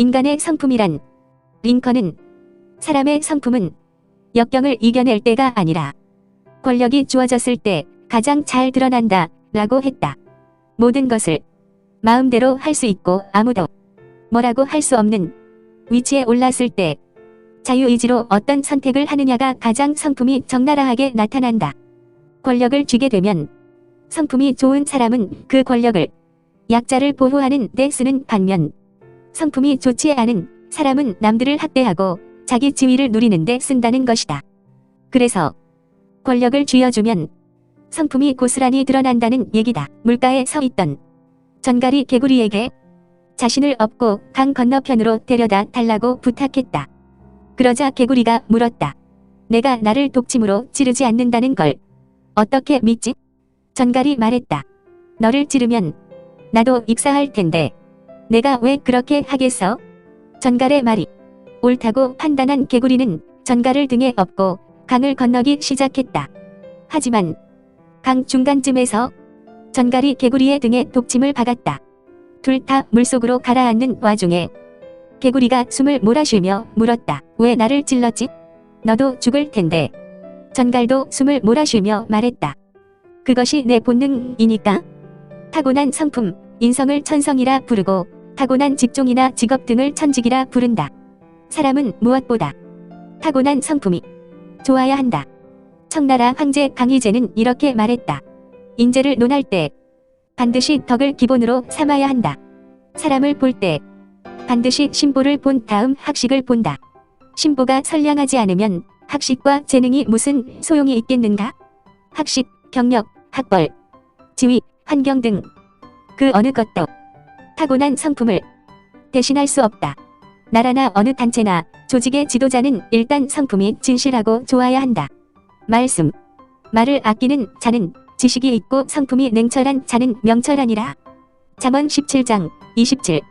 인간의 성품이란 링컨은 사람의 성품은 역경을 이겨낼 때가 아니라 권력이 주어졌을 때 가장 잘 드러난다 라고 했다. 모든 것을 마음대로 할 수 있고 아무도 뭐라고 할 수 없는 위치에 올랐을 때 자유의지로 어떤 선택을 하느냐가 가장 성품이 적나라하게 나타난다. 권력을 쥐게 되면 성품이 좋은 사람은 그 권력을 약자를 보호하는 데 쓰는 반면 성품이 좋지 않은 사람은 남들을 학대하고 자기 지위를 누리는 데 쓴다는 것이다. 그래서 권력을 쥐어주면 성품이 고스란히 드러난다는 얘기다. 물가에 서 있던 전갈이 개구리에게 자신을 업고 강 건너편으로 데려다 달라고 부탁했다. 그러자 개구리가 물었다. 내가 나를 독침으로 찌르지 않는다는 걸 어떻게 믿지? 전갈이 말했다. 너를 찌르면 나도 익사할 텐데 내가 왜 그렇게 하겠어? 전갈의 말이 옳다고 판단한 개구리는 전갈을 등에 업고 강을 건너기 시작했다. 하지만 강 중간쯤에서 전갈이 개구리의 등에 독침을 박았다. 둘 다 물속으로 가라앉는 와중에 개구리가 숨을 몰아쉬며 물었다. 왜 나를 찔렀지? 너도 죽을 텐데. 전갈도 숨을 몰아쉬며 말했다. 그것이 내 본능이니까. 타고난 성품, 인성을 천성이라 부르고 타고난 직종이나 직업 등을 천직이라 부른다. 사람은 무엇보다 타고난 성품이 좋아야 한다. 청나라 황제 강희제는 이렇게 말했다. 인재를 논할 때 반드시 덕을 기본으로 삼아야 한다. 사람을 볼 때 반드시 신보를 본 다음 학식을 본다. 신보가 선량하지 않으면 학식과 재능이 무슨 소용이 있겠는가? 학식, 경력, 학벌, 지위, 환경 등 그 어느 것도 타고난 성품을 대신할 수 없다. 나라나 어느 단체나 조직의 지도자는 일단 성품이 진실하고 좋아야 한다. 말씀. 말을 아끼는 자는 지식이 있고 성품이 냉철한 자는 명철하니라. 잠언 17장 27